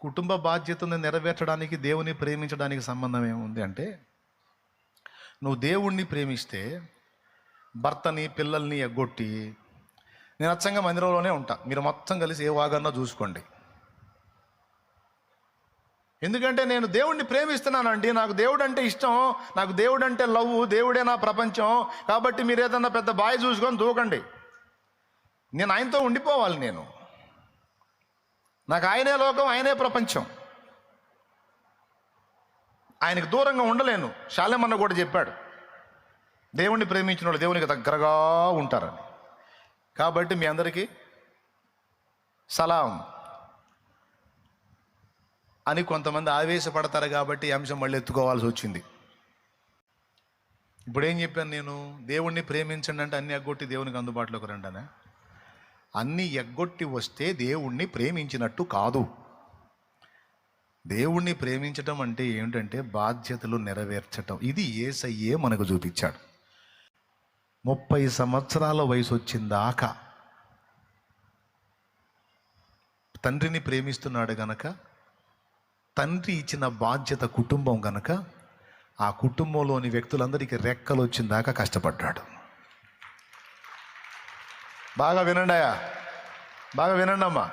కుటుంబ బాధ్యతను నెరవేర్చడానికి దేవుని ప్రేమించడానికి సంబంధం ఏముంది అంటే నువ్వు దేవుణ్ణి ప్రేమిస్తే భర్తని పిల్లల్ని ఎగ్గొట్టి నేను అచ్చంగా మందిరంలోనే ఉంటా. మీరు మొత్తం కలిసి ఏ వాగన్నా చూసుకోండి. ఎందుకంటే నేను దేవుణ్ణి ప్రేమిస్తున్నానండి. నాకు దేవుడు అంటే ఇష్టం. నాకు దేవుడు అంటే లవ్ దేవుడే నా ప్రపంచం. కాబట్టి మీరు ఏదన్నా పెద్ద బాయ్ చూసుకొని దూకండి. నేను ఆయనతో ఉండిపోవాలి నేను. నాకు ఆయనే లోకం ఆయనే ప్రపంచం. ఆయనకు దూరంగా ఉండలేను. శాలేమన్న కూడా చెప్పాడు. దేవుణ్ణి ప్రేమించిన వాళ్ళు దేవునికి దగ్గరగా ఉంటారని. కాబట్టి మీ అందరికీ సలాం. అని కొంతమంది ఆవేశపడతారు కాబట్టి అంశం మళ్ళీ ఎత్తుకోవాల్సి వచ్చింది. ఇప్పుడు ఏం చెప్పాను నేను? దేవుణ్ణి ప్రేమించండి అంటే అన్ని అగ్గొట్టి దేవునికి అందుబాటులోకి రండి అన్ని ఎగ్గొట్టి వస్తే దేవుణ్ణి ప్రేమించినట్టు కాదు. దేవుణ్ణి ప్రేమించటం అంటే ఏంటంటే బాధ్యతలు నెరవేర్చటం. ఇది ఏసయ్యే మనకు చూపించాడు. ముప్పై సంవత్సరాల వయసు వచ్చిందాకా తండ్రిని ప్రేమిస్తున్నాడు గనక తండ్రి ఇచ్చిన బాధ్యత కుటుంబం గనక ఆ కుటుంబంలోని వ్యక్తులందరికీ రెక్కలు వచ్చిందాక కష్టపడ్డాడు. బాగా వినండి అయ్యా. బాగా వినండి అమ్మా